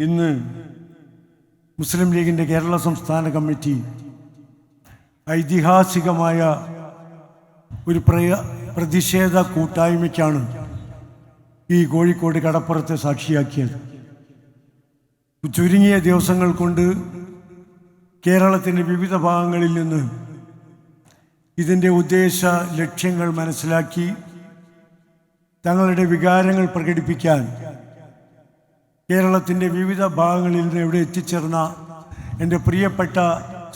ഇന്ന് മുസ്ലിം ലീഗിന്റെ കേരള സംസ്ഥാന കമ്മിറ്റി ഐതിഹാസികമായ ഒരു പ്രയ പ്രതിഷേധ കൂട്ടായ്മയ്ക്കാണ് ഈ കോഴിക്കോട് കടപ്പുറത്തെ സാക്ഷിയാക്കിയത്. ചുരുങ്ങിയ ദിവസങ്ങൾ കൊണ്ട് കേരളത്തിന്റെ വിവിധ ഭാഗങ്ങളിൽ നിന്ന് ഇതിന്റെ ഉദ്ദേശ ലക്ഷ്യങ്ങൾ മനസ്സിലാക്കി തങ്ങളുടെ വികാരങ്ങൾ പ്രകടിപ്പിക്കാൻ കേരളത്തിന്റെ വിവിധ ഭാഗങ്ങളിൽ നിന്ന് ഇവിടെ എത്തിച്ചേർന്ന എന്റെ പ്രിയപ്പെട്ട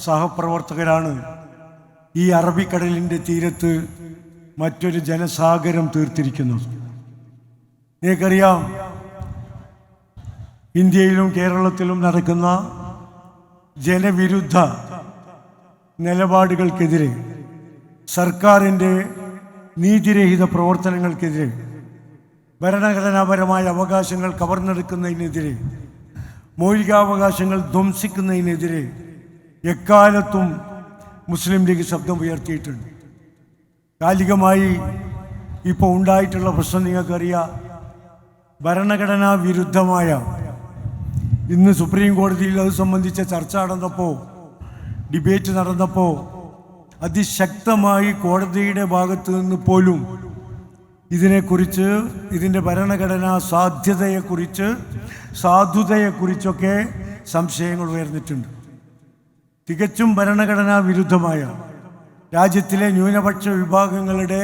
സഹപ്രവർത്തകരാണ് ഈ അറബിക്കടലിന്റെ തീരത്ത് മറ്റൊരു ജനസാഗരം തീർത്തിരിക്കുന്നത്. നിങ്ങൾക്കറിയാം ഇന്ത്യയിലും കേരളത്തിലും നടക്കുന്ന ജനവിരുദ്ധ നിലപാടുകൾക്കെതിരെ സർക്കാരിന്റെ നീതിരഹിത പ്രവർത്തനങ്ങൾക്കെതിരെ ഭരണഘടനാപരമായ അവകാശങ്ങൾ കവർന്നെടുക്കുന്നതിനെതിരെ മൗലികാവകാശങ്ങൾ ധ്വംസിക്കുന്നതിനെതിരെ എക്കാലത്തും മുസ്ലിം ലീഗ് ശബ്ദം ഉയർത്തിയിട്ടുണ്ട്. കാലികമായി ഇപ്പോൾ ഉണ്ടായിട്ടുള്ള പ്രശ്നം നിങ്ങൾക്കറിയാം. ഭരണഘടനാ വിരുദ്ധമായ ഇന്ന് സുപ്രീം കോടതിയിൽ അത് സംബന്ധിച്ച ചർച്ച നടന്നപ്പോൾ ഡിബേറ്റ് നടന്നപ്പോൾ അതിശക്തമായി കോടതിയുടെ ഭാഗത്തു നിന്ന് പോലും ഇതിനെക്കുറിച്ച് ഇതിന്റെ ഭരണഘടനാ സാധ്യതയെക്കുറിച്ച് സാധുതയെക്കുറിച്ചൊക്കെ സംശയങ്ങൾ ഉയർന്നിട്ടുണ്ട്. തികച്ചും ഭരണഘടനാ വിരുദ്ധമായ രാജ്യത്തിലെ ന്യൂനപക്ഷ വിഭാഗങ്ങളുടെ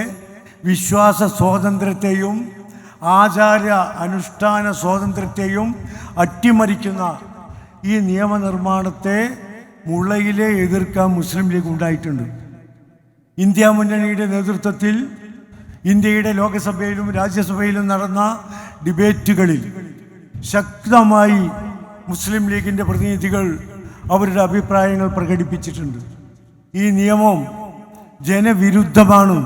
വിശ്വാസ സ്വാതന്ത്ര്യത്തെയും ആചാര അനുഷ്ഠാന സ്വാതന്ത്ര്യത്തെയും അട്ടിമറിക്കുന്ന ഈ നിയമനിർമ്മാണത്തെ മുളയിലെ എതിർക്കാൻ മുസ്ലിം ലീഗ് ഉണ്ടായിട്ടുണ്ട്. ഇന്ത്യ മുന്നണിയുടെ നേതൃത്വത്തിൽ ഇന്ത്യയുടെ ലോകസഭയിലും രാജ്യസഭയിലും നടന്ന ഡിബേറ്റുകളിൽ ശക്തമായി മുസ്ലിം ലീഗിന്റെ പ്രതിനിധികൾ അവരുടെ അഭിപ്രായങ്ങൾ പ്രകടിപ്പിച്ചിട്ടുണ്ട്. ഈ നിയമം ജനവിരുദ്ധമാണ്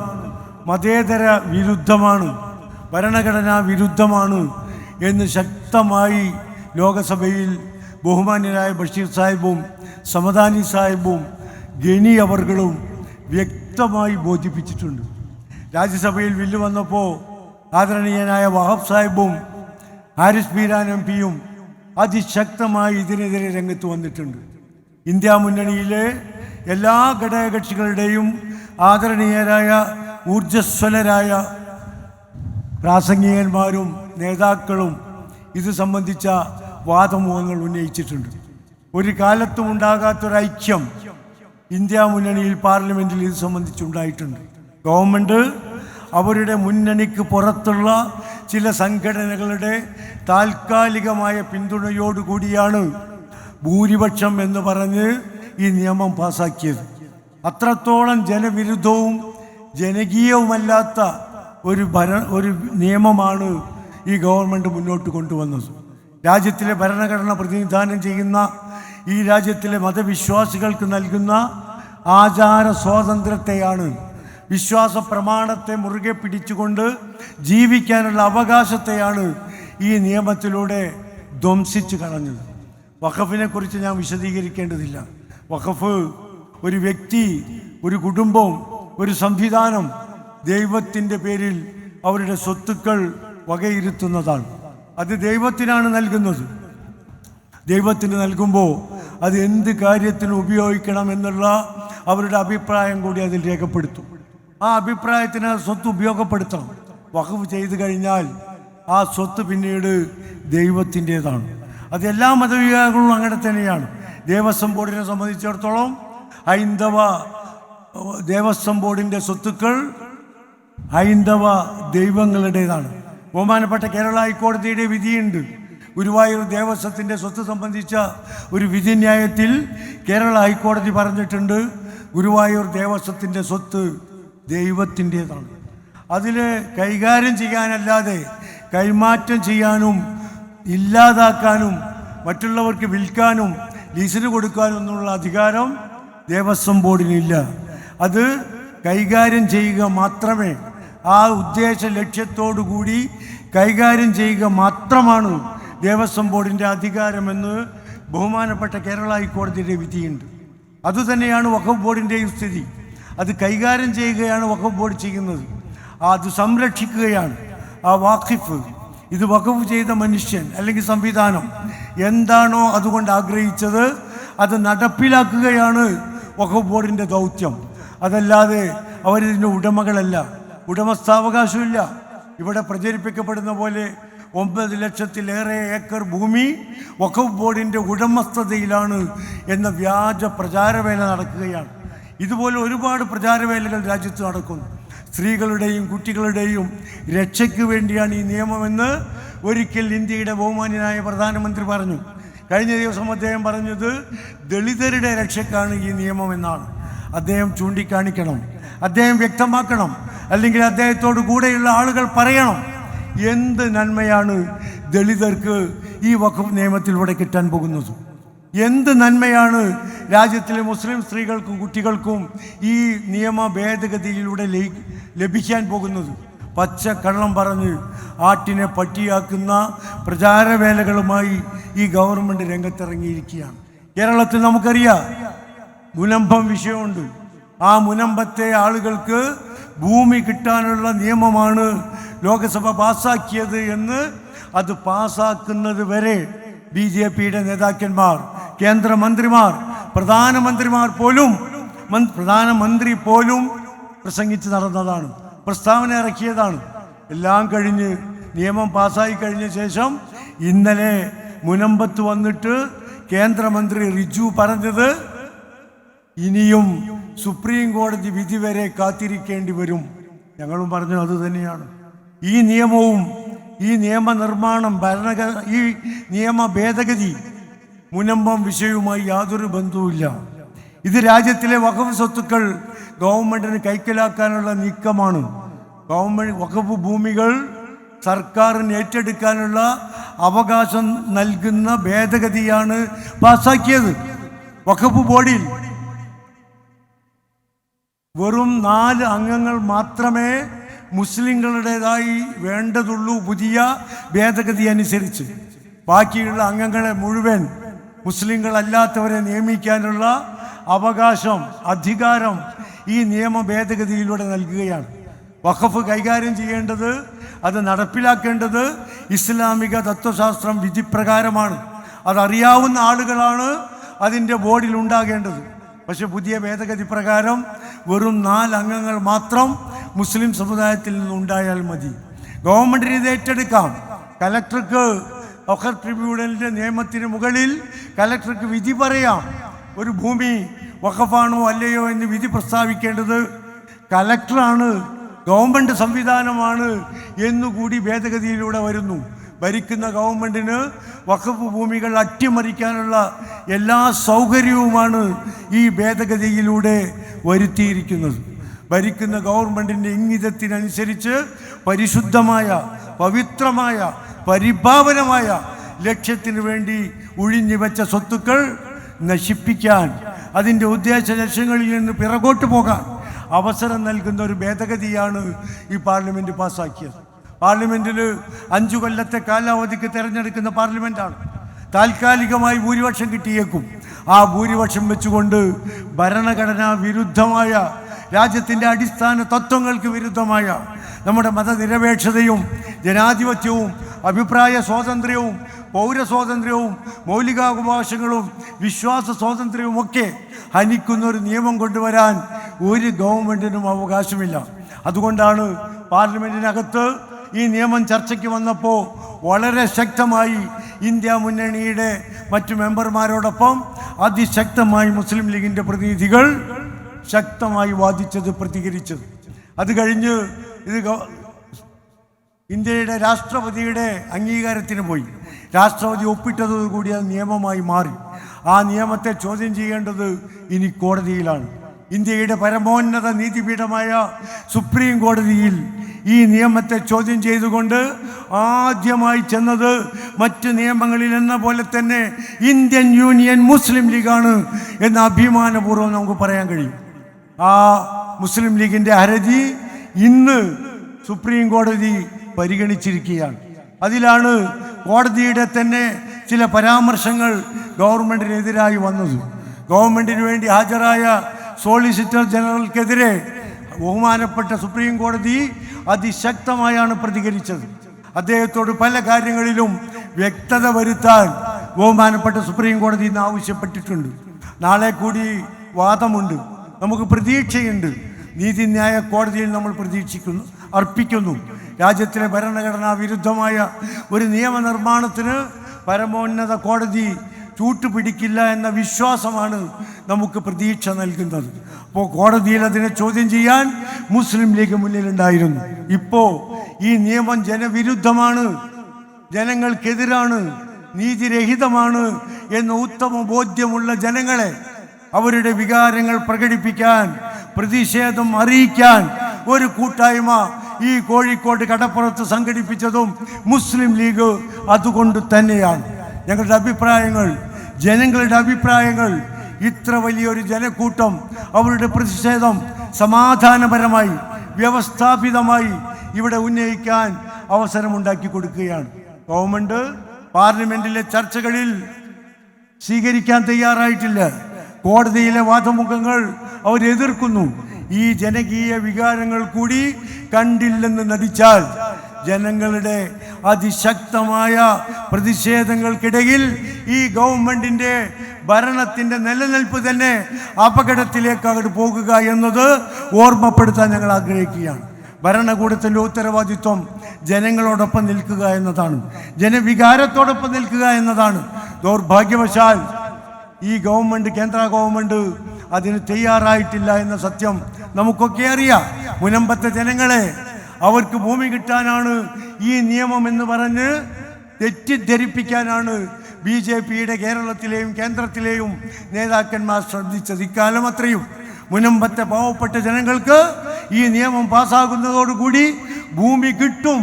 മതേതര വിരുദ്ധമാണ് ഭരണഘടനാ വിരുദ്ധമാണ് എന്ന് ശക്തമായി ലോകസഭയിൽ ബഹുമാന്യരായ ബഷീർ സാഹിബും സമദാനി സാഹിബും ഗനി അവർകളും വ്യക്തമായി ബോധിപ്പിച്ചിട്ടുണ്ട്. രാജ്യസഭയിൽ ബില്ല് വന്നപ്പോൾ ആദരണീയനായ വഹാബ് സാഹിബും ഹാരിസ് ബീരാൻ എം പിയും അതിശക്തമായി ഇതിനെതിരെ രംഗത്ത് വന്നിട്ടുണ്ട്. ഇന്ത്യ മുന്നണിയിലെ എല്ലാ ഘടകകക്ഷികളുടെയും ആദരണീയരായ ഊർജസ്വലരായ പ്രാസംഗികന്മാരും നേതാക്കളും ഇത് സംബന്ധിച്ച വാദമുഖങ്ങൾ ഉന്നയിച്ചിട്ടുണ്ട്. ഒരു കാലത്തും ഉണ്ടാകാത്തൊരൈക്യം ഇന്ത്യ മുന്നണിയിൽ പാർലമെന്റിൽ ഇത് സംബന്ധിച്ചുണ്ടായിട്ടുണ്ട് ഗവൺമെന്റ് അവരുടെ മുന്നണിക്ക് പുറത്തുള്ള ചില സംഘടനകളുടെ താൽക്കാലികമായ പിന്തുണയോടുകൂടിയാണ് ഭൂരിപക്ഷം എന്ന് പറഞ്ഞ് ഈ നിയമം പാസാക്കിയത്. അത്രത്തോളം ജനവിരുദ്ധവും ജനകീയവുമല്ലാത്ത ഒരു ഭര ഒരു നിയമമാണ് ഈ ഗവൺമെന്റ് മുന്നോട്ട് കൊണ്ടുവന്നത്. രാജ്യത്തിലെ ഭരണഘടന പ്രതിനിധാനം ചെയ്യുന്ന ഈ രാജ്യത്തിലെ മതവിശ്വാസികൾക്ക് നൽകുന്ന ആചാര സ്വാതന്ത്ര്യത്തെയാണ് വിശ്വാസ പ്രമാണത്തെ മുറുകെ പിടിച്ചുകൊണ്ട് ജീവിക്കാനുള്ള അവകാശത്തെയാണ് ഈ നിയമത്തിലൂടെ ധ്വംസിച്ച് കളഞ്ഞത്. വഖഫിനെ കുറിച്ച് ഞാൻ വിശദീകരിക്കേണ്ടതില്ല. വഖഫ് ഒരു വ്യക്തി ഒരു കുടുംബം ഒരു സംവിധാനം ദൈവത്തിന്റെ പേരിൽ അവരുടെ സ്വത്തുക്കൾ വകയിരുത്തുന്നതാണ്. അത് ദൈവത്തിനാണ് നൽകുന്നത്. ദൈവത്തിന് നൽകുമ്പോൾ അത് എന്ത് കാര്യത്തിന് ഉപയോഗിക്കണം എന്നുള്ള അവരുടെ അഭിപ്രായം കൂടി അതിൽ രേഖപ്പെടുത്തും. ആ അഭിപ്രായത്തിന് സ്വത്ത് ഉപയോഗപ്പെടുത്തണം. വഖഫ് ചെയ്തു കഴിഞ്ഞാൽ ആ സ്വത്ത് പിന്നീട് ദൈവത്തിന്റെതാണ്. അത് എല്ലാ മതവിഭാഗങ്ങളും അങ്ങനെ തന്നെയാണ്. ദേവസ്വം ബോർഡിനെ സംബന്ധിച്ചിടത്തോളം ഹൈന്ദവ ദേവസ്വം ബോർഡിന്റെ സ്വത്തുക്കൾ ഹൈന്ദവ ദൈവങ്ങളുടേതാണ്. ബഹുമാനപ്പെട്ട കേരള ഹൈക്കോടതിയുടെ വിധിയുണ്ട്. ഗുരുവായൂർ ദേവസ്വത്തിന്റെ സ്വത്ത് സംബന്ധിച്ച ഒരു വിധിന്യായത്തിൽ കേരള ഹൈക്കോടതി പറഞ്ഞിട്ടുണ്ട് ഗുരുവായൂർ ദേവസ്വത്തിന്റെ സ്വത്ത് ദൈവത്തിന്റെതാണ്. അതിൽ കൈകാര്യം ചെയ്യാനല്ലാതെ കൈമാറ്റം ചെയ്യാനും ഇല്ലാതാക്കാനും മറ്റുള്ളവർക്ക് വിൽക്കാനും ലീസിന് കൊടുക്കാനും എന്നുള്ള അധികാരം ദേവസ്വം ബോർഡിനില്ല. അത് കൈകാര്യം ചെയ്യുക മാത്രമേ ആ ഉദ്ദേശ ലക്ഷ്യത്തോടു കൂടി കൈകാര്യം ചെയ്യുക മാത്രമാണ് ദേവസ്വം ബോർഡിന്റെ അധികാരമെന്ന് ബഹുമാനപ്പെട്ട കേരള ഹൈക്കോടതിയുടെ വിധിയുണ്ട്. അതുതന്നെയാണ് വഖഫ് ബോർഡിന്റെയും സ്ഥിതി. അത് കൈകാര്യം ചെയ്യുകയാണ് വഖഫ് ബോർഡ് ചെയ്യുന്നത്. അത് സംരക്ഷിക്കുകയാണ്. ആ വാഖിഫ് ഇത് വഖഫ് ചെയ്ത മനുഷ്യൻ അല്ലെങ്കിൽ സംവിധാനം എന്താണോ അതുകൊണ്ട് ആഗ്രഹിച്ചത് അത് നടപ്പിലാക്കുകയാണ് വഖഫ് ബോർഡിന്റെ ദൗത്യം. അതല്ലാതെ അവരിതിന്റെ ഉടമകളല്ല. ഉടമസ്ഥാവകാശമില്ല. ഇവിടെ പ്രചരിപ്പിക്കപ്പെടുന്ന പോലെ ഒമ്പത് ലക്ഷത്തിലേറെ ഏക്കർ ഭൂമി വഖഫ് ബോർഡിന്റെ ഉടമസ്ഥതയിലാണ് എന്ന വ്യാജ പ്രചാരവേല നടക്കുകയാണ്. ഇതുപോലെ ഒരുപാട് പ്രചാരവേലകൾ രാജ്യത്ത് നടക്കുന്നു. സ്ത്രീകളുടെയും കുട്ടികളുടെയും രക്ഷയ്ക്ക് വേണ്ടിയാണ് ഈ നിയമമെന്ന് ഒരിക്കൽ ഇന്ത്യയുടെ ബഹുമാന്യനായ പ്രധാനമന്ത്രി പറഞ്ഞു. കഴിഞ്ഞ ദിവസം അദ്ദേഹം പറഞ്ഞത് ദളിതരുടെ രക്ഷയ്ക്കാണ് ഈ നിയമം എന്നാണ് അദ്ദേഹം ചൂണ്ടിക്കാണിക്കണം അദ്ദേഹം വ്യക്തമാക്കണം അല്ലെങ്കിൽ അദ്ദേഹത്തോട് കൂടെയുള്ള ആളുകൾ പറയണം എന്ത് നന്മയാണ് ദളിതർക്ക് ഈ വഖഫ് നിയമത്തിലൂടെ കിട്ടാൻ പോകുന്നത്. എന്ത് നന്മയാണ് രാജ്യത്തിലെ മുസ്ലിം സ്ത്രീകൾക്കും കുട്ടികൾക്കും ഈ നിയമ ഭേദഗതിയിലൂടെ ലഭിക്കാൻ പോകുന്നത്? പച്ച കള്ളം പറഞ്ഞ് ആട്ടിനെ പട്ടിയാക്കുന്ന പ്രചാരവേലകളുമായി ഈ ഗവൺമെന്റ് രംഗത്തിറങ്ങിയിരിക്കുകയാണ്. കേരളത്തിൽ നമുക്കറിയാം മുനമ്പം വിഷയമുണ്ട്. ആ മുനമ്പത്തെ ആളുകൾക്ക് ഭൂമി കിട്ടാനുള്ള നിയമമാണ് ലോകസഭ പാസ്സാക്കിയത് എന്ന് അത് പാസ്സാക്കുന്നത് വരെ ബി ജെ പിയുടെ നേതാക്കന്മാർ കേന്ദ്രമന്ത്രിമാർ പ്രധാനമന്ത്രിമാർ പോലും പ്രധാനമന്ത്രി പോലും പ്രസംഗിച്ച് നടന്നതാണ് പ്രസ്താവന ഇറക്കിയതാണ്. എല്ലാം കഴിഞ്ഞ് നിയമം പാസ്സായി കഴിഞ്ഞ ശേഷം ഇന്നലെ മുനമ്പത്ത് വന്നിട്ട് കേന്ദ്രമന്ത്രി റിജു പറഞ്ഞത് ഇനിയും സുപ്രീം കോടതി വിധി വരെ കാത്തിരിക്കേണ്ടി വരും. ഞങ്ങളും പറഞ്ഞു അത് തന്നെയാണ്. ഈ നിയമവും ഈ നിയമനിർമ്മാണം ഭരണഘ ഈ നിയമ ഭേദഗതി മുനമ്പം വിഷയവുമായി യാതൊരു ബന്ധവുമില്ല. ഇത് രാജ്യത്തിലെ വഖഫ് സ്വത്തുക്കൾ ഗവൺമെന്റിന് കൈക്കലാക്കാനുള്ള നീക്കമാണ്. ഗവൺമെന്റ് വഖഫ് ഭൂമികൾ സർക്കാരിന് ഏറ്റെടുക്കാനുള്ള അവകാശം നൽകുന്ന ഭേദഗതിയാണ് പാസാക്കിയത്. വഖഫ് ബോർഡിൽ വെറും നാല് അംഗങ്ങൾ മാത്രമേ മുസ്ലിങ്ങളുടേതായി വേണ്ടതുള്ളൂ പുതിയ ഭേദഗതി അനുസരിച്ച്. ബാക്കിയുള്ള അംഗങ്ങളെ മുഴുവൻ മുസ്ലിങ്ങളല്ലാത്തവരെ നിയമിക്കാനുള്ള അവകാശം അധികാരം ഈ നിയമ ഭേദഗതിയിലൂടെ നൽകുകയാണ്. വഖഫ് കൈകാര്യം ചെയ്യേണ്ടത് അത് നടപ്പിലാക്കേണ്ടത് ഇസ്ലാമിക തത്വശാസ്ത്രം വിധിപ്രകാരമാണ്. അതറിയാവുന്ന ആളുകളാണ് അതിന്റെ ബോർഡിൽ ഉണ്ടാകേണ്ടത്. പക്ഷേ പുതിയ ഭേദഗതി പ്രകാരം വെറും നാല് അംഗങ്ങൾ മാത്രം മുസ്ലിം സമുദായത്തിൽ നിന്നുണ്ടായാൽ മതി. ഗവൺമെന്റിന് ഇത് ഏറ്റെടുക്കാം. കലക്ടർക്ക് ഒക്കർ ട്രിബ്യൂണലിന്റെ നിയമത്തിന് മുകളിൽ കലക്ടർക്ക് വിധി പറയാം. ഒരു ഭൂമി വഖഫാണോ അല്ലയോ എന്ന് വിധി പ്രസ്താവിക്കേണ്ടത് കലക്ടറാണ് ഗവൺമെന്റ് സംവിധാനമാണ് എന്നുകൂടി ഭേദഗതിയിലൂടെ വരുന്നു. ഭരിക്കുന്ന ഗവൺമെന്റിന് വഖഫ് ഭൂമികൾ അട്ടിമറിക്കാനുള്ള എല്ലാ സൗകര്യവുമാണ് ഈ ഭേദഗതിയിലൂടെ വരുത്തിയിരിക്കുന്നത്. ഭരിക്കുന്ന ഗവൺമെന്റിന്റെ ഇംഗിതത്തിനനുസരിച്ച് പരിശുദ്ധമായ പവിത്രമായ പരിഭാവനമായ ലക്ഷ്യത്തിന് വേണ്ടി ഒഴിഞ്ഞു വെച്ച സ്വത്തുക്കൾ നശിപ്പിക്കാൻ അതിന്റെ ഉദ്ദേശ ലക്ഷ്യങ്ങളിൽ നിന്ന് പിറകോട്ട് പോകാൻ അവസരം നൽകുന്ന ഒരു ഭേദഗതിയാണ് ഈ പാർലമെന്റ് പാസ്സാക്കിയത്. പാർലമെന്റിൽ അഞ്ചു കൊല്ലത്തെ കാലാവധിക്ക് തിരഞ്ഞെടുക്കുന്ന പാർലമെന്റാണ്. താൽക്കാലികമായി ഭൂരിപക്ഷം കിട്ടിയേക്കും. ആ ഭൂരിപക്ഷം വെച്ചുകൊണ്ട് ഭരണഘടനാ വിരുദ്ധമായ രാജ്യത്തിന്റെ അടിസ്ഥാന തത്വങ്ങൾക്ക് വിരുദ്ധമായ നമ്മുടെ മതനിരപേക്ഷതയും ജനാധിപത്യവും അഭിപ്രായ സ്വാതന്ത്ര്യവും പൗരസ്വാതന്ത്ര്യവും മൗലികാവകാശങ്ങളും വിശ്വാസ സ്വാതന്ത്ര്യവും ഒക്കെ ഹനിക്കുന്ന ഒരു നിയമം കൊണ്ടുവരാൻ ഒരു ഗവൺമെന്റിനും അവകാശമില്ല. അതുകൊണ്ടാണ് പാർലമെന്റിനകത്ത് ഈ നിയമം ചർച്ചയ്ക്ക് വന്നപ്പോൾ വളരെ ശക്തമായി ഇന്ത്യ മുന്നണിയുടെ മറ്റു മെമ്പർമാരോടൊപ്പം അതിശക്തമായി മുസ്ലിം ലീഗിന്റെ പ്രതിനിധികൾ ശക്തമായി വാദിച്ചത് പ്രതികരിച്ചത്. അത് കഴിഞ്ഞ് ഇത് ഇന്ത്യയുടെ രാഷ്ട്രപതിയുടെ അംഗീകാരത്തിന് പോയി. രാഷ്ട്രപതി ഒപ്പിട്ടതോടുകൂടി അത് നിയമമായി മാറി. ആ നിയമത്തെ ചോദ്യം ചെയ്യേണ്ടത് ഇനി കോടതിയിലാണ്. ഇന്ത്യയുടെ പരമോന്നത നീതിപീഠമായ സുപ്രീം കോടതിയിൽ ഈ നിയമത്തെ ചോദ്യം ചെയ്തുകൊണ്ട് ആദ്യമായി ചെന്നത് മറ്റ് നിയമങ്ങളിൽ എന്ന പോലെ തന്നെ ഇന്ത്യൻ യൂണിയൻ മുസ്ലിം ലീഗാണ് എന്ന് അഭിമാനപൂർവം നമുക്ക് പറയാൻ കഴിയും. ആ മുസ്ലിം ലീഗിന്റെ ഹരജി ഇന്ന് സുപ്രീം കോടതി പരിഗണിച്ചിരിക്കുകയാണ്. അതിലാണ് കോടതിയുടെ തന്നെ ചില പരാമർശങ്ങൾ ഗവൺമെന്റിനെതിരായി വന്നത്. ഗവൺമെന്റിന് വേണ്ടി ഹാജരായ സോളിസിറ്റർ ജനറൽക്കെതിരെ ബഹുമാനപ്പെട്ട സുപ്രീം കോടതി അതിശക്തമായാണ് പ്രതികരിച്ചത്. അദ്ദേഹത്തോട് പല കാര്യങ്ങളിലും വ്യക്തത വരുത്താൻ ബഹുമാനപ്പെട്ട സുപ്രീം കോടതി ഇന്ന് ആവശ്യപ്പെട്ടിട്ടുണ്ട്. നാളെ കൂടി വാദമുണ്ട്. നമുക്ക് പ്രതീക്ഷയുണ്ട്. നീതിന്യായ കോടതിയിൽ നമ്മൾ പ്രതീക്ഷിക്കുന്നു അർപ്പിക്കുന്നു. രാജ്യത്തിലെ ഭരണഘടനാ വിരുദ്ധമായ ഒരു നിയമനിർമ്മാണത്തിന് പരമോന്നത കോടതി ചൂട്ടുപിടിക്കില്ല എന്ന വിശ്വാസമാണ് നമുക്ക് പ്രതീക്ഷ നൽകുന്നത്. അപ്പോൾ കോടതിയിൽ അതിനെ ചോദ്യം ചെയ്യാൻ മുസ്ലിം ലീഗ് മുന്നിലുണ്ടായിരുന്നു. ഇപ്പോൾ ഈ നിയമം ജനവിരുദ്ധമാണ് ജനങ്ങൾക്കെതിരാണ് നീതിരഹിതമാണ് എന്ന ഉത്തമ ബോധ്യമുള്ള ജനങ്ങളെ അവരുടെ വികാരങ്ങൾ പ്രകടിപ്പിക്കാൻ പ്രതിഷേധം അറിയിക്കാൻ ഒരു കൂട്ടായ്മ ഈ കോഴിക്കോട് കടപ്പുറത്ത് സംഘടിപ്പിച്ചതും മുസ്ലിം ലീഗ് അതുകൊണ്ട് തന്നെയാണ്. ഞങ്ങളുടെ അഭിപ്രായങ്ങൾ ജനങ്ങളുടെ അഭിപ്രായങ്ങൾ ഇത്ര വലിയൊരു ജനക്കൂട്ടം അവരുടെ പ്രതിഷേധം സമാധാനപരമായി വ്യവസ്ഥാപിതമായി ഇവിടെ ഉന്നയിക്കാൻ അവസരമുണ്ടാക്കി കൊടുക്കുകയാണ്. ഗവൺമെന്റ് പാർലമെന്റിലെ ചർച്ചകളിൽ സ്വീകരിക്കാൻ തയ്യാറായിട്ടില്ല. കോടതിയിലെ വാദമുഖങ്ങൾ അവർ എതിർക്കുന്നു ഈ ജനകീയ വികാരങ്ങൾ കൂടി കണ്ടില്ലെന്ന് നടിച്ചാൽ ജനങ്ങളുടെ അതിശക്തമായ പ്രതിഷേധങ്ങൾക്കിടയിൽ ഈ ഗവൺമെന്റിന്റെ ഭരണത്തിന്റെ നിലനിൽപ്പ് തന്നെ അപകടത്തിലേക്ക് അങ്ങോട്ട് പോകുക എന്നത് ഓർമ്മപ്പെടുത്താൻ ഞങ്ങൾ ആഗ്രഹിക്കുകയാണ്. ഭരണകൂടത്തിന്റെ ഉത്തരവാദിത്വം ജനങ്ങളോടൊപ്പം നിൽക്കുക എന്നതാണ്. ജനവികാരത്തോടൊപ്പം നിൽക്കുക എന്നതാണ്. ദൗർഭാഗ്യവശാൽ ഈ ഗവൺമെന്റ് കേന്ദ്ര ഗവൺമെന്റ് അതിന് തയ്യാറായിട്ടില്ല എന്ന സത്യം നമുക്കൊക്കെ അറിയാം. മുനമ്പത്തെ ജനങ്ങളെ അവർക്ക് ഭൂമി കിട്ടാനാണ് ഈ നിയമം എന്ന് പറഞ്ഞ് തെറ്റിദ്ധരിപ്പിക്കാനാണ് ബി ജെ പിയുടെ കേരളത്തിലെയും കേന്ദ്രത്തിലെയും നേതാക്കന്മാർ ശ്രദ്ധിച്ചത്. ഇക്കാലം അത്രയും. മുനമ്പത്തെ പാവപ്പെട്ട ജനങ്ങൾക്ക് ഈ നിയമം പാസ്സാകുന്നതോടുകൂടി ഭൂമി കിട്ടും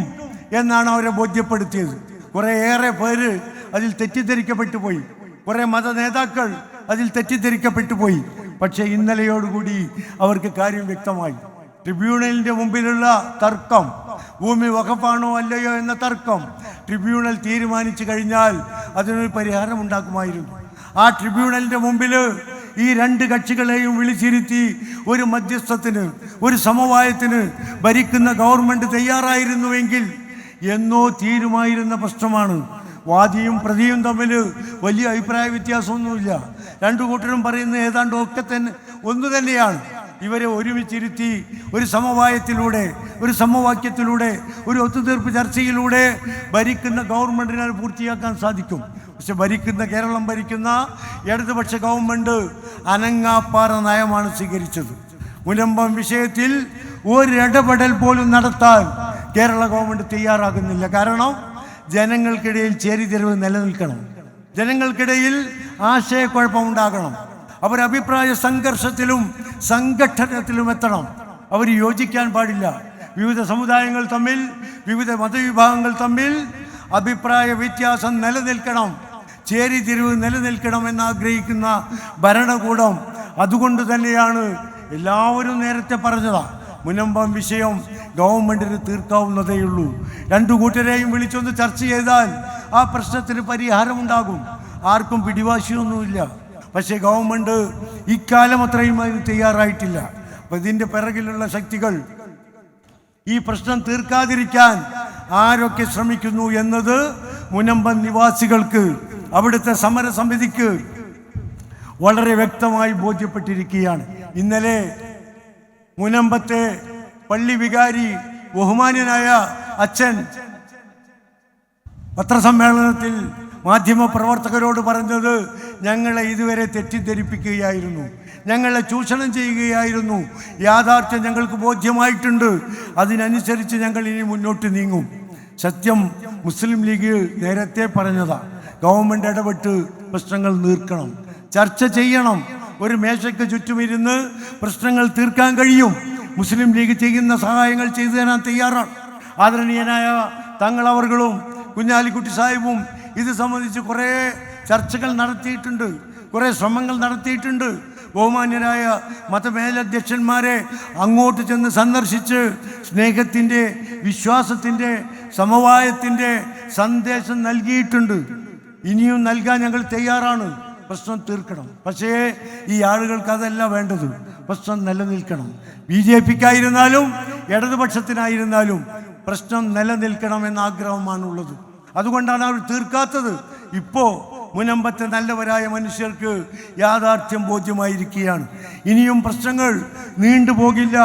എന്നാണ് അവരെ ബോധ്യപ്പെടുത്തിയത്. കുറേയേറെ പേര് അതിൽ തെറ്റിദ്ധരിക്കപ്പെട്ടു പോയി. കുറേ മത നേതാക്കൾ അതിൽ തെറ്റിദ്ധരിക്കപ്പെട്ടു പോയി. പക്ഷേ ഇന്നലെയോടുകൂടി അവർക്ക് കാര്യം വ്യക്തമായി. ട്രിബ്യൂണലിന്റെ മുമ്പിലുള്ള തർക്കം ഭൂമി വകപ്പാണോ അല്ലയോ എന്ന തർക്കം ട്രിബ്യൂണൽ തീരുമാനിച്ചു കഴിഞ്ഞാൽ അതിനൊരു പരിഹാരം ഉണ്ടാക്കുമായിരുന്നു ആ ട്രിബ്യൂണലിന്റെ മുമ്പിൽ ഈ രണ്ട് കക്ഷികളെയും വിളിച്ചിരുത്തി ഒരു മധ്യസ്ഥത്തിന് ഒരു സമവായത്തിന് ഭരിക്കുന്ന ഗവൺമെന്റ് തയ്യാറായിരുന്നുവെങ്കിൽ എന്നോ തീരുമായിരുന്ന പ്രശ്നമാണ്. വാദിയും പ്രതിയും തമ്മിൽ വലിയ അഭിപ്രായ വ്യത്യാസമൊന്നുമില്ല. രണ്ടു കൂട്ടരും പറയുന്നത് ഏതാണ്ട് ഒക്കെ തന്നെ ഒന്ന് തന്നെയാണ്. ഇവരെ ഒരുമിച്ചിരുത്തി ഒരു സമവായത്തിലൂടെ ഒരു സമവാക്യത്തിലൂടെ ഒരു ഒത്തുതീർപ്പ് ചർച്ചയിലൂടെ ഭരിക്കുന്ന ഗവൺമെന്റിനെ പൂർത്തിയാക്കാൻ സാധിക്കും. പക്ഷെ ഭരിക്കുന്ന കേരളം ഭരിക്കുന്ന ഇടതുപക്ഷ ഗവൺമെന്റ് അനങ്ങാപ്പാറ നയമാണ് സ്വീകരിച്ചത്. മുലമ്പം വിഷയത്തിൽ ഒരിടപെടൽ പോലും നടത്താൻ കേരള ഗവൺമെന്റ് തയ്യാറാകുന്നില്ല. കാരണം ജനങ്ങൾക്കിടയിൽ ചേരിതിരിവ് നിലനിൽക്കണം. ജനങ്ങൾക്കിടയിൽ ആശയക്കുഴപ്പമുണ്ടാകണം. അഭിപ്രായ സംഘർഷത്തിലും സംഘട്ടനത്തിലും എത്തണം. അവർ യോജിക്കാൻ പാടില്ല. വിവിധ സമുദായങ്ങൾ തമ്മിൽ വിവിധ മതവിഭാഗങ്ങൾ തമ്മിൽ അഭിപ്രായ വ്യത്യാസം നിലനിൽക്കണം. ചേരിതിരിവ് നിലനിൽക്കണം എന്നാഗ്രഹിക്കുന്ന ഭരണകൂടം അതുകൊണ്ട് തന്നെയാണ് എല്ലാവരും നേരത്തെ പറഞ്ഞതാ. മുനമ്പം വിഷയം ഗവൺമെന്റിന് തീർക്കാവുന്നതേയുള്ളൂ. രണ്ടു കൂട്ടരെയും വിളിച്ചൊന്ന് ചർച്ച ചെയ്താൽ ആ പ്രശ്നത്തിന് പരിഹാരമുണ്ടാകും ആർക്കും പിടിവാശിയൊന്നുമില്ല. പക്ഷേ ഗവൺമെന്റ് ഇക്കാലം അത്രയും അതിന് തയ്യാറായിട്ടില്ല. അപ്പം ഇതിന്റെ പിറകിലുള്ള ശക്തികൾ ഈ പ്രശ്നം തീർക്കാതിരിക്കാൻ ആരൊക്കെ ശ്രമിക്കുന്നു എന്നത് മുനമ്പൻ നിവാസികൾക്ക് അവിടുത്തെ സമരസമിതിക്ക് വളരെ വ്യക്തമായി ബോധ്യപ്പെട്ടിരിക്കുകയാണ്. ഇന്നലെ മുനമ്പത്തെ പള്ളി വികാരി ബഹുമാന്യനായ അച്ഛൻ പത്രസമ്മേളനത്തിൽ മാധ്യമപ്രവർത്തകരോട് പറഞ്ഞത് ഞങ്ങളെ ഇതുവരെ തെറ്റിദ്ധരിപ്പിക്കുകയായിരുന്നു. ഞങ്ങളെ ചൂഷണം ചെയ്യുകയായിരുന്നു. യാഥാർത്ഥ്യം ഞങ്ങൾക്ക് ബോധ്യമായിട്ടുണ്ട്. അതിനനുസരിച്ച് ഞങ്ങൾ ഇനി മുന്നോട്ട് നീങ്ങും. സത്യം മുസ്ലിം ലീഗ് നേരത്തെ പറഞ്ഞതാ. ഗവൺമെന്റ് ഇടപെട്ട് പ്രശ്നങ്ങൾ നീർക്കണം. ചർച്ച ചെയ്യണം. ഒരു മേശയ്ക്ക് ചുറ്റുമിരുന്ന് പ്രശ്നങ്ങൾ തീർക്കാൻ കഴിയും. മുസ്ലിം ലീഗ് ചെയ്യുന്ന സഹായങ്ങൾ ചെയ്തു തരാൻ തയ്യാറാണ്. ആദരണീയനായ തങ്ങളവർകളും കുഞ്ഞാലിക്കുട്ടി സാഹിബും ഇത് സംബന്ധിച്ച് കുറേ ചർച്ചകൾ നടത്തിയിട്ടുണ്ട് കുറേ ശ്രമങ്ങൾ നടത്തിയിട്ടുണ്ട്. ബഹുമാന്യരായ മതമേലധ്യക്ഷന്മാരെ അങ്ങോട്ട് ചെന്ന് സന്ദർശിച്ച് സ്നേഹത്തിന്റെ വിശ്വാസത്തിന്റെ സമവായത്തിന്റെ സന്ദേശം നൽകിയിട്ടുണ്ട്. ഇനിയും നൽകാൻ ഞങ്ങൾ തയ്യാറാണ്. പ്രശ്നം തീർക്കണം. പക്ഷേ ഈ ആളുകൾക്ക് അതല്ല വേണ്ടത്. പ്രശ്നം നിലനിൽക്കണം. ബി ജെ പിക്കായിരുന്നാലും ഇടതുപക്ഷത്തിനായിരുന്നാലും പ്രശ്നം നിലനിൽക്കണമെന്ന ആഗ്രഹമാണ് ആഗ്രഹമാണുള്ളത് അതുകൊണ്ടാണ് അവർ തീർക്കാത്തത്. ഇപ്പോൾ മുനമ്പത്തെ നല്ലവരായ മനുഷ്യർക്ക് യാഥാർത്ഥ്യം ബോധ്യമായിരിക്കുകയാണ്. ഇനിയും പ്രശ്നങ്ങൾ നീണ്ടുപോകില്ല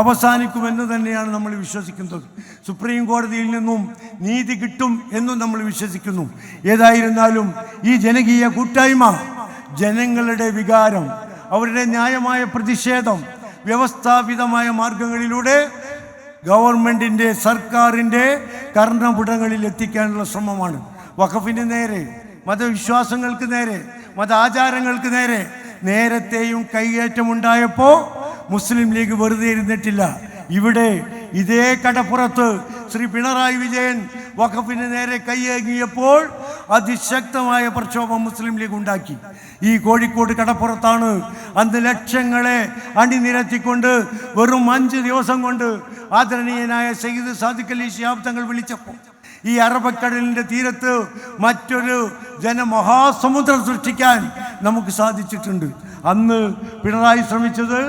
അവസാനിക്കുമെന്ന് തന്നെയാണ് നമ്മൾ വിശ്വസിക്കുന്നത്. സുപ്രീം കോടതിയിൽ നിന്നും നീതി കിട്ടും എന്നും നമ്മൾ വിശ്വസിക്കുന്നു. ഏതായിരുന്നാലും ഈ ജനകീയ കൂട്ടായ്മ ജനങ്ങളുടെ വികാരം അവരുടെ ന്യായമായ പ്രതിഷേധം വ്യവസ്ഥാപിതമായ മാർഗങ്ങളിലൂടെ ഗവൺമെന്റിന്റെ സർക്കാരിന്റെ കർണപുടങ്ങളിൽ എത്തിക്കാനുള്ള ശ്രമമാണ്. വഖഫിന് നേരെ മതവിശ്വാസങ്ങൾക്ക് നേരെ മതാചാരങ്ങൾക്ക് നേരെ നേരത്തെയും കൈയേറ്റമുണ്ടായപ്പോൾ മുസ്ലിം ലീഗ് വെറുതെ ഇരുന്നിട്ടില്ല. ഇവിടെ ഇതേ കടപ്പുറത്ത് ശ്രീ പിണറായി വിജയൻ വഖഫിന് നേരെ കൈയേകിയപ്പോൾ അതിശക്തമായ പ്രക്ഷോഭം മുസ്ലിം ലീഗ് ഉണ്ടാക്കി. ഈ കോഴിക്കോട് കടപ്പുറത്താണ് അന്ന് ലക്ഷങ്ങളെ അണിനിരത്തിക്കൊണ്ട് വെറും അഞ്ച് ദിവസം കൊണ്ട് ആദരണീയനായ സയ്യിദ് സാദിഖ് അലി ശിഹാബ് തങ്ങൾ വിളിച്ചപ്പോൾ ഈ അറബക്കടലിന്റെ തീരത്ത് മറ്റൊരു ജനമഹാസമുദ്രം സൃഷ്ടിക്കാൻ നമുക്ക് സാധിച്ചിട്ടുണ്ട്. അന്ന് പിണറായി ശ്രമിച്ചത്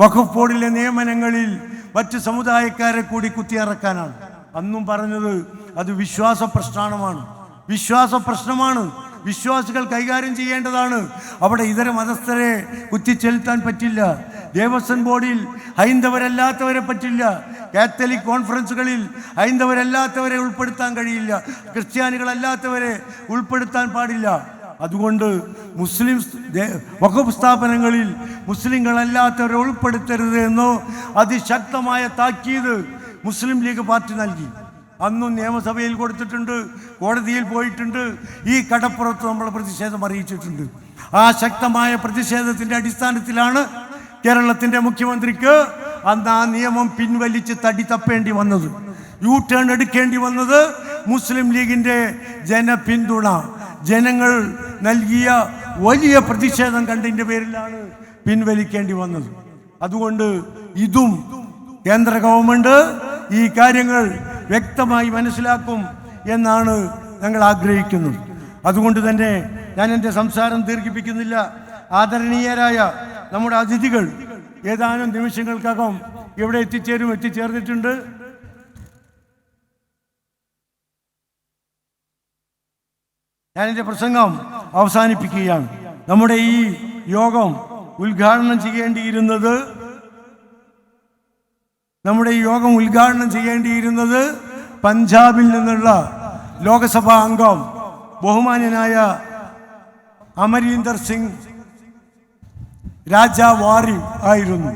വഖഫ് ബോർഡിലെ നിയമനങ്ങളിൽ മറ്റ് സമുദായക്കാരെ കൂടി കുത്തിയിറക്കാനാണ്. അന്നും പറഞ്ഞത് അത് വിശ്വാസ പ്രശ്നമാണ് വിശ്വാസ പ്രശ്നമാണ്. വിശ്വാസികൾ കൈകാര്യം ചെയ്യേണ്ടതാണ്. അവിടെ ഇതര മതസ്ഥരെ കുത്തിച്ചെലുത്താൻ പറ്റില്ല. ദേവസ്വം ബോർഡിൽ ഹൈന്ദവരല്ലാത്തവരെ പറ്റില്ല. കാത്തലിക് കോൺഫറൻസുകളിൽ ഹൈന്ദവരല്ലാത്തവരെ ഉൾപ്പെടുത്താൻ കഴിയില്ല. ക്രിസ്ത്യാനികളല്ലാത്തവരെ ഉൾപ്പെടുത്താൻ പാടില്ല. അതുകൊണ്ട് മുസ്ലിം വകുപ്പ് സ്ഥാപനങ്ങളിൽ മുസ്ലിങ്ങളല്ലാത്തവരെ ഉൾപ്പെടുത്തരുത് എന്നോ അതിശക്തമായ താക്കീത് മുസ്ലിം ലീഗ് പാർട്ടി നൽകി. അന്നും നിയമസഭയിൽ കൊടുത്തിട്ടുണ്ട് കോടതിയിൽ പോയിട്ടുണ്ട്. ഈ കടപ്പുറത്ത് നമ്മൾ പ്രതിഷേധം അറിയിച്ചിട്ടുണ്ട്. ആ ശക്തമായ പ്രതിഷേധത്തിന്റെ അടിസ്ഥാനത്തിലാണ് കേരളത്തിന്റെ മുഖ്യമന്ത്രിക്ക് അന്ന് ആ നിയമം പിൻവലിച്ച് തടി തപ്പേണ്ടി വന്നത്. യു ടേൺ എടുക്കേണ്ടി വന്നത് മുസ്ലിം ലീഗിന്റെ ജനപിന്തുണ. ജനങ്ങൾ നൽകിയ വലിയ പ്രതിഷേധം കണ്ടതിന്റെ പേരിലാണ് പിൻവലിക്കേണ്ടി വന്നത്. അതുകൊണ്ട് ഇതും കേന്ദ്ര ഗവൺമെന്റ് ഈ കാര്യങ്ങൾ വ്യക്തമായി മനസ്സിലാക്കും എന്നാണ് ഞങ്ങൾ ആഗ്രഹിക്കുന്നത്. അതുകൊണ്ട് തന്നെ ഞാൻ എന്റെ സംസാരം ദീർഘിപ്പിക്കുന്നില്ല. ആദരണീയരായ നമ്മുടെ അതിഥികൾ ഏതാനും നിമിഷങ്ങൾക്കകം ഇവിടെ എത്തിച്ചേരും എത്തിച്ചേർന്നിട്ടുണ്ട്. ഞാൻ എന്റെ പ്രസംഗം അവസാനിപ്പിക്കുകയാണ്. നമ്മുടെ ഈ യോഗം ഉദ്ഘാടനം ചെയ്യേണ്ടിയിരുന്നത് നമ്മുടെ ഈ യോഗം ഉദ്ഘാടനം ചെയ്യേണ്ടിയിരുന്നത് പഞ്ചാബിൽ നിന്നുള്ള ലോകസഭാ അംഗം ബഹുമാന്യനായ അമരീന്ദർ സിംഗ് രാജ വാറി ആയിരുന്നു.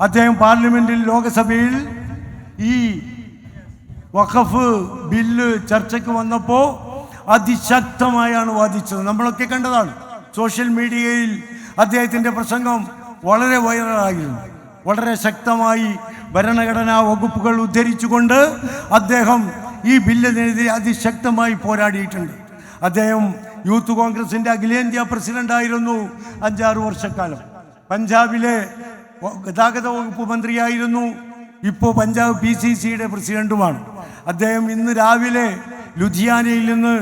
അദ്ദേഹം പാർലമെന്റിൽ ലോകസഭയിൽ ഈ വഖഫ് ബില്ല് ചർച്ചയ്ക്ക് വന്നപ്പോൾ അതിശക്തമായാണ് വാദിച്ചത്. നമ്മളൊക്കെ കണ്ടതാണ്. സോഷ്യൽ മീഡിയയിൽ അദ്ദേഹത്തിന്റെ പ്രസംഗം വളരെ വൈറലായിരുന്നു വളരെ ശക്തമായി ഭരണഘടനാ വകുപ്പുകൾ ഉദ്ധരിച്ചുകൊണ്ട് അദ്ദേഹം ഈ ബില്ലിനെതിരെ അതിശക്തമായി പോരാടിയിട്ടുണ്ട്. അദ്ദേഹം യൂത്ത് കോൺഗ്രസിന്റെ അഖിലേന്ത്യാ പ്രസിഡന്റ് ആയിരുന്നു അഞ്ചാറ് വർഷക്കാലം. പഞ്ചാബിലെ ഗതാഗത വകുപ്പ് മന്ത്രിയായിരുന്നു. ഇപ്പോൾ പഞ്ചാബ് പി സി സിയുടെ പ്രസിഡന്റുമാണ്. അദ്ദേഹം ഇന്ന് രാവിലെ ലുധിയാനയിൽ നിന്ന്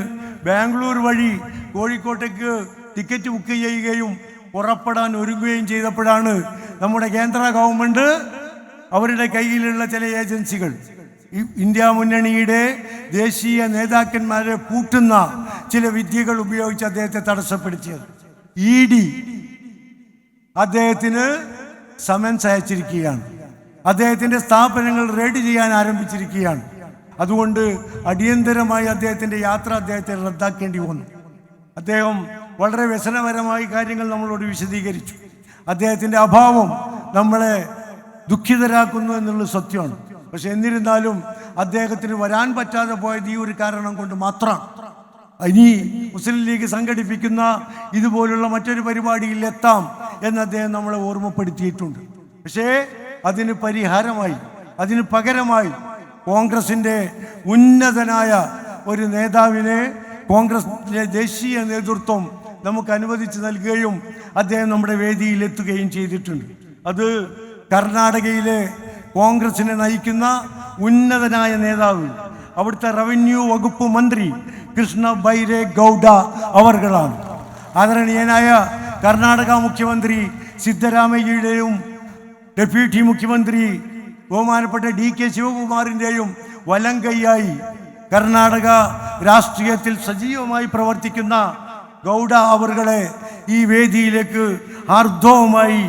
ബാംഗ്ലൂർ വഴി കോഴിക്കോട്ടേക്ക് ടിക്കറ്റ് ബുക്ക് ചെയ്യുകയും പുറപ്പെടാൻ ഒരുങ്ങുകയും ചെയ്തപ്പോഴാണ് നമ്മുടെ കേന്ദ്ര ഗവൺമെന്റ് അവരുടെ കയ്യിലുള്ള ചില ഏജൻസികൾ. ഇന്ത്യ മുന്നണിയുടെ ദേശീയ നേതാക്കന്മാരെ പൂട്ടുന്ന ചില വിദ്യകൾ ഉപയോഗിച്ച് അദ്ദേഹത്തെ തടസ്സപ്പെടുത്തിയത്. ഇ ഡി അദ്ദേഹത്തിന് സമൻസ് അയച്ചിരിക്കുകയാണ്. അദ്ദേഹത്തിന്റെ സ്ഥാപനങ്ങൾ റെയ്ഡ് ചെയ്യാൻ ആരംഭിച്ചിരിക്കുകയാണ്. അതുകൊണ്ട് അടിയന്തരമായി അദ്ദേഹത്തിന്റെ യാത്ര അദ്ദേഹത്തെ റദ്ദാക്കേണ്ടി വന്നു. അദ്ദേഹം വളരെ വ്യസനപരമായി കാര്യങ്ങൾ നമ്മളോട് വിശദീകരിച്ചു. അദ്ദേഹത്തിന്റെ അഭാവം നമ്മളെ ദുഃഖിതരാക്കുന്നു എന്നുള്ളത് സത്യമാണ്. പക്ഷെ എന്നിരുന്നാലും അദ്ദേഹത്തിന് വരാൻ പറ്റാതെ പോയത് ഈ ഒരു കാരണം കൊണ്ട് മാത്രമാണ് ഇനി മുസ്ലിം ലീഗ് സംഘടിപ്പിക്കുന്ന ഇതുപോലുള്ള മറ്റൊരു പരിപാടിയിൽ എത്താം എന്ന് അദ്ദേഹം നമ്മളെ ഓർമ്മപ്പെടുത്തിയിട്ടുണ്ട്. പക്ഷേ അതിന് പരിഹാരമായി അതിന് പകരമായി കോൺഗ്രസിന്റെ ഉന്നതനായ ഒരു നേതാവിനെ കോൺഗ്രസിന്റെ ദേശീയ നേതൃത്വം നമുക്ക് അനുവദിച്ച് നൽകുകയും അദ്ദേഹം നമ്മുടെ വേദിയിൽ എത്തുകയും ചെയ്തിട്ടുണ്ട്. അത് കർണാടകയിലെ കോൺഗ്രസിനെ നയിക്കുന്ന ഉന്നതനായ നേതാവ് അവിടുത്തെ റവന്യൂ വകുപ്പ് മന്ത്രി കൃഷ്ണ ബൈരേ ഗൗഡ അവർകളാണ്. ആദരണീയനായ കർണാടക മുഖ്യമന്ത്രി സിദ്ധരാമയ്യയുടെയും ഡെപ്യൂട്ടി മുഖ്യമന്ത്രി ബഹുമാനപ്പെട്ട ഡി കെ ശിവകുമാറിന്റെയും വലം കൈയായി കർണാടക രാഷ്ട്രീയത്തിൽ സജീവമായി പ്രവർത്തിക്കുന്ന ഗൗഡ അവർകളെ ഈ വേദിയിലേക്ക് ആർദ്രവുമായി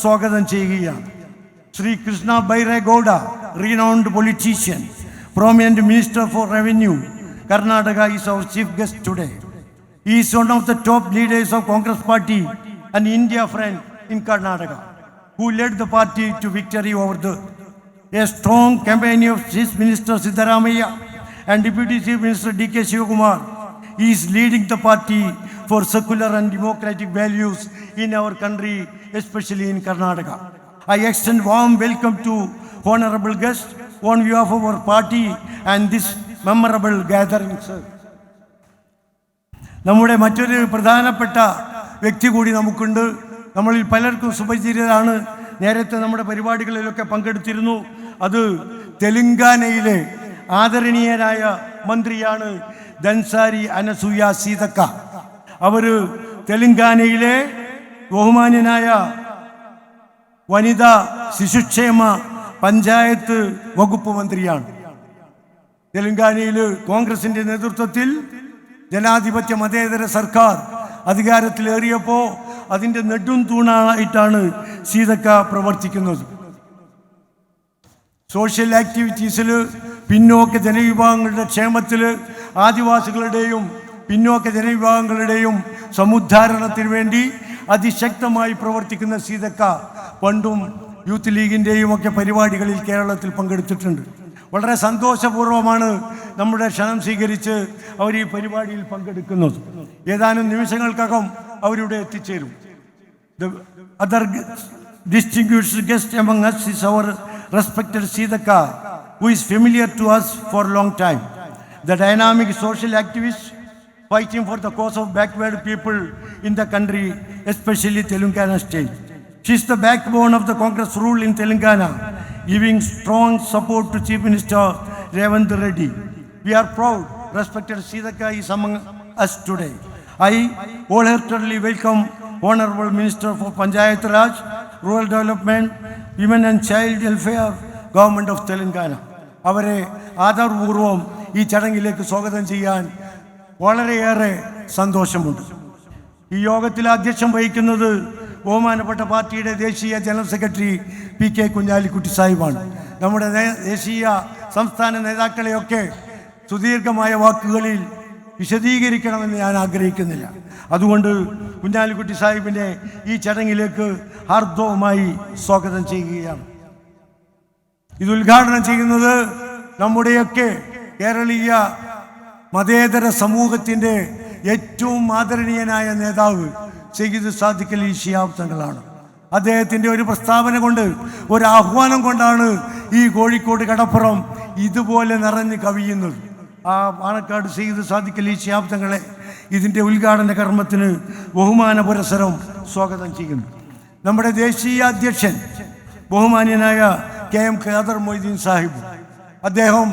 സ്വാഗതം ചെയ്യുകയാണ്. Shri Krishna Byre Gowda renowned politician prominent minister for revenue karnataka is our chief guest today he is one of the top leaders of congress party and india friend in karnataka who led the party to victory over the a strong campaign of chief minister siddaramaiah and deputy chief minister dk shivakumar he is leading the party for secular and democratic values in our country especially in karnataka I extend warm welcome to honorable guest on behalf of our party and this memorable gathering, sir. നമ്മുടെ മറ്റൊരു പ്രധാനപ്പെട്ട വ്യക്തി കൂടി നമുക്കുണ്ട്. നമ്മളിൽ പലർക്കും സുപരിചിതരാണ്. നേരത്തെ നമ്മുടെ പരിപാടികളിലൊക്കെ പങ്കെടുത്തിരുന്നു. അത് തെലുങ്കാനയിലെ ആദരണീയനായ മന്ത്രിയാണ് ദൻസാരി അനസൂയ സീതക്ക. അവർ തെലുങ്കാനയിലെ ബഹുമാന്യനായ വനിതാ ശിശുക്ഷേമ പഞ്ചായത്ത് വകുപ്പ് മന്ത്രിയാണ്. തെലങ്കാനയിൽ കോൺഗ്രസിന്റെ നേതൃത്വത്തിൽ ജനാധിപത്യ മതേതര സർക്കാർ അധികാരത്തിലേറിയപ്പോൾ അതിന്റെ നെടും തൂണായിട്ടാണ് സീതക്ക പ്രവർത്തിക്കുന്നത്. സോഷ്യൽ ആക്ടിവിറ്റീസിൽ പിന്നോക്ക ജനവിഭാഗങ്ങളുടെ ക്ഷേമത്തിൽ ആദിവാസികളുടെയും പിന്നോക്ക ജനവിഭാഗങ്ങളുടെയും സമുദ്ധാരണത്തിന് വേണ്ടി അതിശക്തമായി പ്രവർത്തിക്കുന്ന സീതക്ക പണ്ടും യൂത്ത് ലീഗിന്റെയും ഒക്കെ പരിപാടികളിൽ കേരളത്തിൽ പങ്കെടുത്തിട്ടുണ്ട്. വളരെ സന്തോഷപൂർവമാണ് നമ്മുടെ ക്ഷണം സ്വീകരിച്ച് അവർ ഈ പരിപാടിയിൽ പങ്കെടുക്കുന്നത്. ഏതാനും നിമിഷങ്ങൾക്കകം അവരിവിടെ എത്തിച്ചേരും. The distinguish guest among us is our respected Seethakka who Sidaka, who is familiar to us for the dynamic social activist fighting for the cause of backward people in the country, especially Telangana state. She is the backbone of the Congress rule in Telangana, giving strong support to Chief Minister Revanth Reddy. We are proud, respected Siddhaka is among us today. I wholeheartedly welcome Honorable Minister for Panchayat Raj, Rural Development, Women and Child Welfare, Government of Telangana. അവരെ ആദരപൂർവം ഈ ചടങ്ങിലേക്ക് സ്വാഗതം ചെയ്യാൻ വളരെയേറെ സന്തോഷമുണ്ട്. ഈ യോഗത്തിൽ അധ്യക്ഷം വഹിക്കുന്നത് ബഹുമാനപ്പെട്ട പാർട്ടിയുടെ ദേശീയ general secretary P K Kunhalikutty സാഹിബാണ്. നമ്മുടെ ദേശീയ സംസ്ഥാന നേതാക്കളെയൊക്കെ സുദീർഘമായ വാക്കുകളിൽ വിശദീകരിക്കണമെന്ന് ഞാൻ ആഗ്രഹിക്കുന്നില്ല. അതുകൊണ്ട് കുഞ്ഞാലിക്കുട്ടി സാഹിബിനെ ഈ ചടങ്ങിലേക്ക് ഹാർദവുമായി സ്വാഗതം ചെയ്യുകയാണ്. ഇത് ഉദ്ഘാടനം ചെയ്യുന്നത് നമ്മുടെയൊക്കെ കേരളീയ മതേതര സമൂഹത്തിന്റെ ഏറ്റവും ആദരണീയനായ നേതാവ് സാദിഖ് അലി ഷിയാബ് തങ്ങളാണ്. അദ്ദേഹത്തിന്റെ ഒരു പ്രസ്താവന കൊണ്ട് ഒരു ആഹ്വാനം കൊണ്ടാണ് ഈ കോഴിക്കോട് കടപ്പുറം ഇതുപോലെ നിറഞ്ഞ് കവിയുന്നത്. ആ പാണക്കാട് സാദിഖ് അലി ഷിയാബ് തങ്ങളെ ഇതിന്റെ ഉദ്ഘാടന കർമ്മത്തിന് ബഹുമാന പുരസരം സ്വാഗതം ചെയ്യുന്നു. നമ്മുടെ ദേശീയ അധ്യക്ഷൻ ബഹുമാന്യനായ കെ എം ഖാദർ മൊയ്തീൻ സാഹിബ് അദ്ദേഹം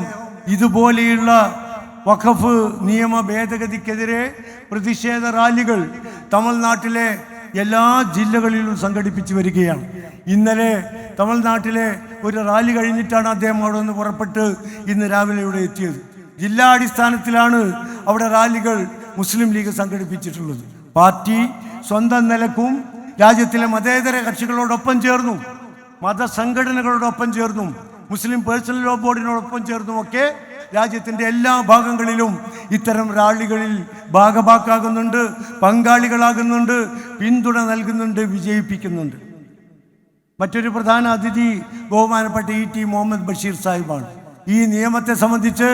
ഇതുപോലെയുള്ള വഖഫ് നിയമ ഭേദഗതിക്കെതിരെ പ്രതിഷേധ റാലികൾ തമിഴ്നാട്ടിലെ എല്ലാ ജില്ലകളിലും സംഘടിപ്പിച്ചു വരികയാണ്. ഇന്നലെ തമിഴ്നാട്ടിലെ ഒരു റാലി കഴിഞ്ഞിട്ടാണ് അദ്ദേഹം അവിടെ നിന്ന് പുറപ്പെട്ട് ഇന്ന് രാവിലെ ഇവിടെ എത്തിയത്. ജില്ലാ അടിസ്ഥാനത്തിലാണ് അവിടെ റാലികൾ മുസ്ലിം ലീഗ് സംഘടിപ്പിച്ചിട്ടുള്ളത്. പാർട്ടി സ്വന്തം നിലക്കും രാജ്യത്തിലെ മതേതര കക്ഷികളോടൊപ്പം ചേർന്നു മതസംഘടനകളോടൊപ്പം ചേർന്നും മുസ്ലിം പേഴ്സണൽ ലോ ബോർഡിനോടൊപ്പം ചേർന്നുമൊക്കെ രാജ്യത്തിന്റെ എല്ലാ ഭാഗങ്ങളിലും ഇത്തരം റാലികളിൽ ഭാഗഭാക്കാകുന്നുണ്ട് പങ്കാളികളാകുന്നുണ്ട് പിന്തുണ നൽകുന്നുണ്ട് വിജയിപ്പിക്കുന്നുണ്ട്. മറ്റൊരു പ്രധാന അതിഥി ബഹുമാനപ്പെട്ട ഇ ടി മുഹമ്മദ് ബഷീർ സാഹിബാണ്. ഈ നിയമത്തെ സംബന്ധിച്ച്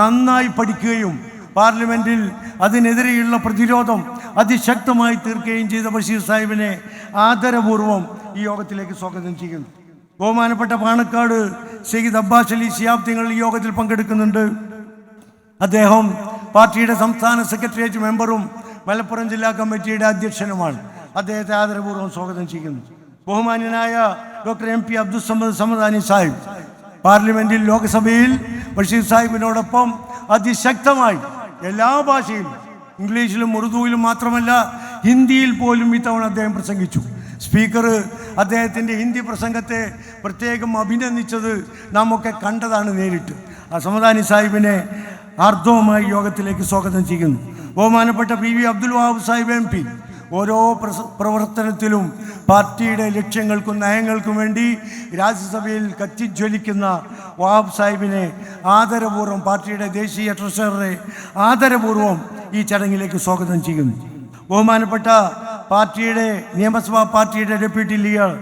നന്നായി പഠിക്കുകയും പാർലമെന്റിൽ അതിനെതിരെയുള്ള പ്രതിരോധം അതിശക്തമായി തീർക്കുകയും ചെയ്ത ബഷീർ സാഹിബിനെ ആദരപൂർവം ഈ യോഗത്തിലേക്ക് സ്വാഗതം ചെയ്യുന്നു. ബഹുമാനപ്പെട്ട പാണക്കാട് ശഹീദ് അബ്ബാസ് അലി ശിയാബ് തിങ്ങൾ ഈ യോഗത്തിൽ പങ്കെടുക്കുന്നുണ്ട്. അദ്ദേഹം പാർട്ടിയുടെ സംസ്ഥാന സെക്രട്ടേറിയറ്റ് മെമ്പറും മലപ്പുറം ജില്ലാ കമ്മിറ്റിയുടെ അധ്യക്ഷനുമാണ്. അദ്ദേഹത്തെ ആദരപൂർവം സ്വാഗതം ചെയ്യുന്നു. ബഹുമാന്യനായ doctor M P Abdul Samad Samadani Sahib പാർലമെന്റിൽ ലോക്സഭയിൽ ബഷീർ സാഹിബിനോടൊപ്പം അതിശക്തമായി എല്ലാ ഭാഷയിലും ഇംഗ്ലീഷിലും ഉറുദുവിലും മാത്രമല്ല ഹിന്ദിയിൽ പോലും ഇത്തവണ അദ്ദേഹം പ്രസംഗിച്ചു. സ്പീക്കർ അദ്ദേഹത്തിന്റെ ഹിന്ദി പ്രസംഗത്തെ പ്രത്യേകം അഭിനന്ദിച്ചത് നമുക്കെ കണ്ടതാണ് നേരിട്ട്. ആ സമദാനി സാഹിബിനെ ആർദ്രവുമായി യോഗത്തിലേക്ക് സ്വാഗതം ചെയ്യുന്നു. ബഹുമാനപ്പെട്ട P V Abdul Wahab Sahib M P. ഓരോ പ്രവർത്തനത്തിലും പാർട്ടിയുടെ ലക്ഷ്യങ്ങൾക്കും നയങ്ങൾക്കും വേണ്ടി രാജ്യസഭയിൽ കത്തിജ്വലിക്കുന്ന വഹാബ് സാഹിബിനെ ആദരപൂർവം പാർട്ടിയുടെ ദേശീയ ട്രഷററെ ആദരപൂർവം ഈ ചടങ്ങിലേക്ക് സ്വാഗതം ചെയ്യുന്നു. ബഹുമാനപ്പെട്ട പാർട്ടിയുടെ നിയമസഭാ പാർട്ടിയുടെ ഡെപ്യൂട്ടി ലീഡർ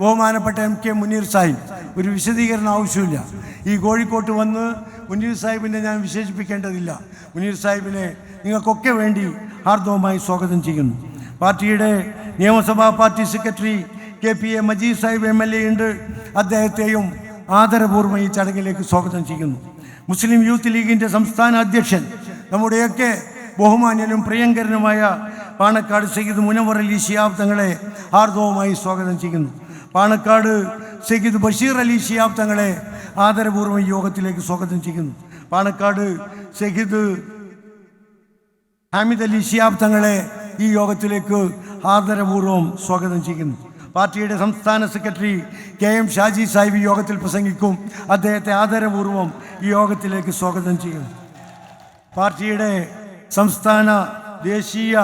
ബഹുമാനപ്പെട്ട എം കെ മുനീർ സാഹിബ്. ഒരു വിശദീകരണം ആവശ്യമില്ല. ഈ കോഴിക്കോട്ട് വന്ന് മുനീർ സാഹിബിനെ ഞാൻ വിശേഷിപ്പിക്കേണ്ടതില്ല. മുനീർ സാഹിബിനെ നിങ്ങൾക്കൊക്കെ വേണ്ടി ഹാർദവമായി സ്വാഗതം ചെയ്യുന്നു. പാർട്ടിയുടെ നിയമസഭാ party secretary K P A Majeed Sahib M L A ഉണ്ട്. അദ്ദേഹത്തെയും ആദരപൂർവം ഈ ചടങ്ങിലേക്ക് സ്വാഗതം ചെയ്യുന്നു. മുസ്ലിം യൂത്ത് ലീഗിന്റെ സംസ്ഥാന അധ്യക്ഷൻ നമ്മുടെയൊക്കെ ബഹുമാന്യനും പ്രിയങ്കരനുമായ പാണക്കാട് സയ്യിദ് മുനവർ അലി ഷിയാബ് തങ്ങളെ ആർദവമായി സ്വാഗതം ചെയ്യുന്നു. പാണക്കാട് സയ്യിദ് ബഷീർ അലി ഷിയാബ് തങ്ങളെ ആദരപൂർവം യോഗത്തിലേക്ക് സ്വാഗതം ചെയ്യുന്നു. പാണക്കാട് സയ്യിദ് ഹാമിദ് അലി ഷിയാബ് തങ്ങളെ ഈ യോഗത്തിലേക്ക് ആദരപൂർവം സ്വാഗതം ചെയ്യുന്നു. പാർട്ടിയുടെ സംസ്ഥാന secretary K M Shaji Sahib യോഗത്തിൽ പ്രസംഗിക്കും. അദ്ദേഹത്തെ ആദരപൂർവം ഈ യോഗത്തിലേക്ക് സ്വാഗതം ചെയ്യുന്നു. പാർട്ടിയുടെ സംസ്ഥാന ദേശീയ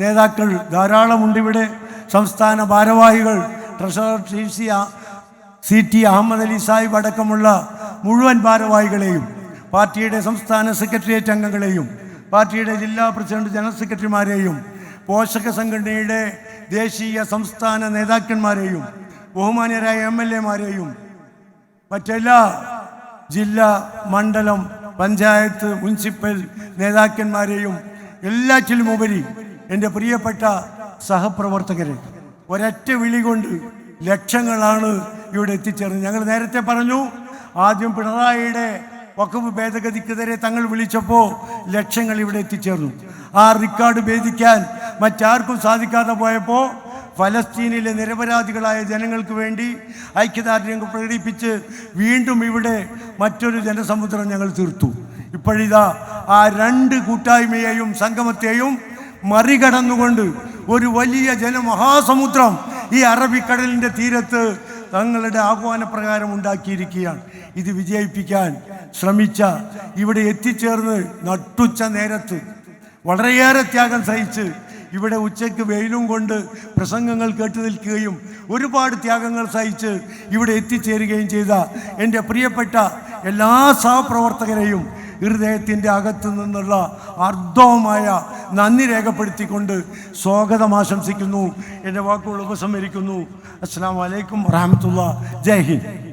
നേതാക്കൾ ധാരാളമുണ്ട് ഇവിടെ സംസ്ഥാന ഭാരവാഹികൾ treasurer T C C T Ahmed Ali Sahib അടക്കമുള്ള മുഴുവൻ ഭാരവാഹികളെയും പാർട്ടിയുടെ സംസ്ഥാന സെക്രട്ടേറിയറ്റ് അംഗങ്ങളെയും പാർട്ടിയുടെ ജില്ലാ പ്രസിഡന്റ് ജനറൽ സെക്രട്ടറിമാരെയും പോഷക സംഘടനയുടെ ദേശീയ സംസ്ഥാന നേതാക്കന്മാരെയും ബഹുമാന്യരായ എം എൽ എമാരെയും മറ്റെല്ലാ ജില്ലാ മണ്ഡലം പഞ്ചായത്ത് മുനിസിപ്പൽ നേതാക്കന്മാരെയും എല്ലാറ്റിലും ഉപരി എന്റെ പ്രിയപ്പെട്ട സഹപ്രവർത്തകരെ ഒരൊറ്റ വിളി കൊണ്ട് ലക്ഷങ്ങളാണ് ഇവിടെ എത്തിച്ചേർന്നത്. ഞങ്ങൾ നേരത്തെ പറഞ്ഞു ആദ്യം പിണറായിയുടെ വകുപ്പ് ഭേദഗതിക്കെതിരെ തങ്ങൾ വിളിച്ചപ്പോൾ ലക്ഷങ്ങൾ ഇവിടെ എത്തിച്ചേർന്നു. ആ റിക്കാർഡ് ഭേദിക്കാൻ മറ്റാർക്കും സാധിക്കാതെ പോയപ്പോൾ ഫലസ്തീനിലെ നിരപരാധികളായ ജനങ്ങൾക്ക് വേണ്ടി ഐക്യദാർഢ്യം പ്രകടിപ്പിച്ച് വീണ്ടും ഇവിടെ മറ്റൊരു ജനസമുദ്രം ഞങ്ങൾ തീർത്തു. ഇപ്പോഴിതാ ആ രണ്ട് കൂട്ടായ്മയെയും സംഗമത്തെയും മറികടന്നുകൊണ്ട് ഒരു വലിയ ജനമഹാസമുദ്രം ഈ അറബിക്കടലിന്റെ തീരത്ത് തങ്ങളുടെ ആഹ്വാനപ്രകാരം ഉണ്ടാക്കിയിരിക്കുകയാണ്. ഇത് വിജയിപ്പിക്കാൻ ശ്രമിച്ച ഇവിടെ എത്തിച്ചേർന്ന് നട്ടുച്ച നേരത്ത് വളരെയേറെ ത്യാഗം സഹിച്ച് ഇവിടെ ഉച്ചയ്ക്ക് വെയിലും കൊണ്ട് പ്രസംഗങ്ങൾ കേട്ടു നിൽക്കുകയും ഒരുപാട് ത്യാഗങ്ങൾ സഹിച്ച് ഇവിടെ എത്തിച്ചേരുകയും ചെയ്ത എന്റെ പ്രിയപ്പെട്ട എല്ലാ സഹപ്രവർത്തകരെയും ഹൃദയത്തിന്റെ അകത്തു നിന്നുള്ള അർദ്ധവുമായ നന്ദി രേഖപ്പെടുത്തിക്കൊണ്ട് സ്വാഗതം ആശംസിക്കുന്നു. എന്റെ വാക്കുകൾ ഉപസംഹരിക്കുന്നു. അസ്സാം വലൈക്കും വറഹമത്തുള്ള ജയ് ഹിന്ദ്.